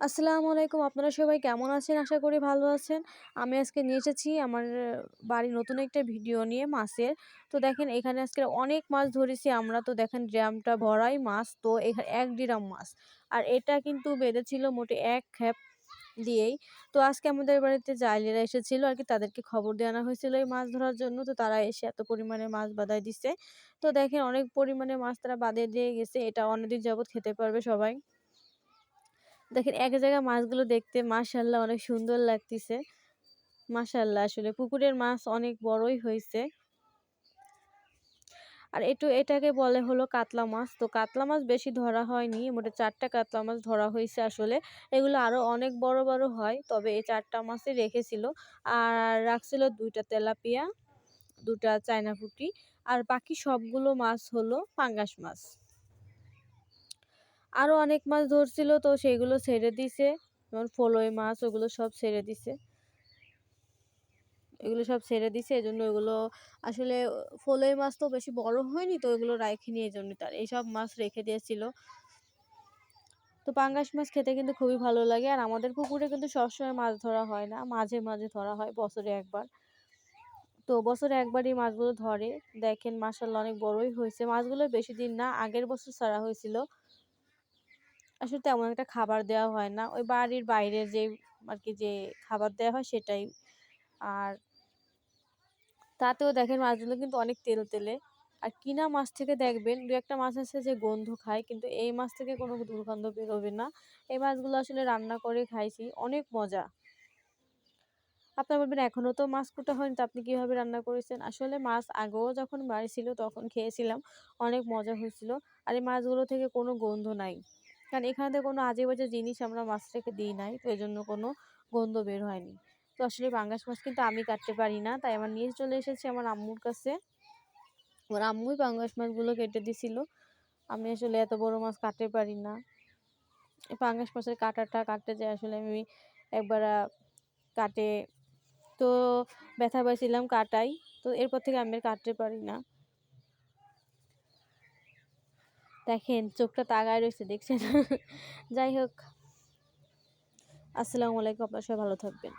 আসসালামু আলাইকুম। আপনারা সবাই কেমন আছেন? আশা করি ভালো আছেন। আমি আজকে নিয়ে এসেছি আমার বাড়ির নতুন একটা ভিডিও নিয়ে মাছের। তো দেখেন এখানে আজকে অনেক মাছ ধরেছি আমরা। তো দেখেন ড্রামটা ভরাই মাছ, তো এখানে এক ড্রাম মাছ। আর এটা কিন্তু বেঁধেছিল মোটে এক খ্যাপ দিয়েই। তো আজকে আমাদের বাড়িতে জাইলেরা এসেছিল আর কি, তাদেরকে খবর দেওয়ানো হয়েছিল এই মাছ ধরার জন্য। তো তারা এসে এত পরিমাণে মাছ বাদায় দিচ্ছে তো দেখেন অনেক পরিমাণে মাছ তারা বাদে দিয়ে গেছে। এটা অনেকদিন যাবৎ খেতে পারবে সবাই। দেখেন, এক জায়গায় মাছগুলো দেখতে মাশাল্লাহ অনেক সুন্দর লাগতেছে। মাশাল্লাহ, আসলে পুকুরের মাছ অনেক বড়ই হয়েছে আর একটু এটাকে বলে হলো কাতলা মাছ। তো কাতলা মাছ বেশি ধরা হয়নি, মোটে চারটা কাতলা মাছ ধরা হয়েছে আসলে। এগুলো আরও অনেক বড় বড় হয়, তবে এই চারটা মাছই রেখেছিল। আর রাখছিল দুইটা তেলাপিয়া দুটা চায়না পুটি, আর বাকি সবগুলো মাছ হলো পাঙ্গাস মাছ। আরও অনেক মাছ ধরছিল, তো সেইগুলো ছেড়ে দিছে। যেমন ফলই মাছ, ওগুলো সব ছেড়ে দিছে। এগুলো সব ছেড়ে দিছে এই জন্য ওগুলো আসলে ফলই মাছ তো বেশি বড় হয়নি, তো ওগুলো রাখিনি এই জন্য তার। এইসব মাছ রেখে দিয়েছিল। তো পাঙ্গাস মাছ খেতে কিন্তু খুবই ভালো লাগে, আর আমাদের পুকুরে কিন্তু সবসময় মাছ ধরা হয় না, মাঝে মাঝে ধরা হয়, বছরে একবার। তো বছরে একবারই মাছগুলো ধরে। দেখেন মাসাল্লাহ অনেক বড়ই হয়েছে। মাছগুলো বেশি দিন না, আগের বছর ছাড়া হয়েছিল। আসলে তেমন একটা খাবার দেওয়া হয় না। ওই বাড়ির বাইরে যে আর কি যে খাবার দেওয়া হয় সেটাই। আর তাতেও দেখেন মাছগুলো কিন্তু অনেক তেল তেলে। আর কিনা মাছ থেকে দেখবেন দু একটা মাছ আছে যে গন্ধ খায়, কিন্তু এই মাছ থেকে কোনো দুর্গন্ধ বেরোবে না। এই মাছগুলো আসলে রান্না করে খাইছি, অনেক মজা। আপনার বলবেন এখনও তো মাছ কুটা হয়নি, তো আপনি কীভাবে রান্না করেছেন? আসলে মাছ আগেও যখন বাড়ি ছিল তখন খেয়েছিলাম, অনেক মজা হয়েছিল। আর এই মাছগুলো থেকে কোনো গন্ধ নাই। কারণ এখানে কোনো আজে বাজে জিনিস আমরা মাছ রেখে দিই নাই, তো এই জন্য কোনো গন্ধ বের হয়নি। তো আসলে পাঙ্গাস মাছ কিন্তু আমি কাটতে পারি না, তাই আমার নিয়ে চলে এসেছি আমার আম্মুর কাছে। আমার আম্মুই পাঙ্গাস মাছগুলো কেটে দিছিল। আমি আসলে এত বড় মাছ কাটতে পারি না। পাঙ্গাস মাছের কাটাটা কাটতে যাই আসলে আমি একবার কাটে। তো ব্যথা পাইছিলাম কাটাই, তো এরপর থেকে আমি আর কাটতে পারি না। দেখেন চোখটা তাগায় রয়েছে দেখছেন? যাই হোক। আসসালামু আলাইকুম আপনার সবাই ভালো থাকবেন।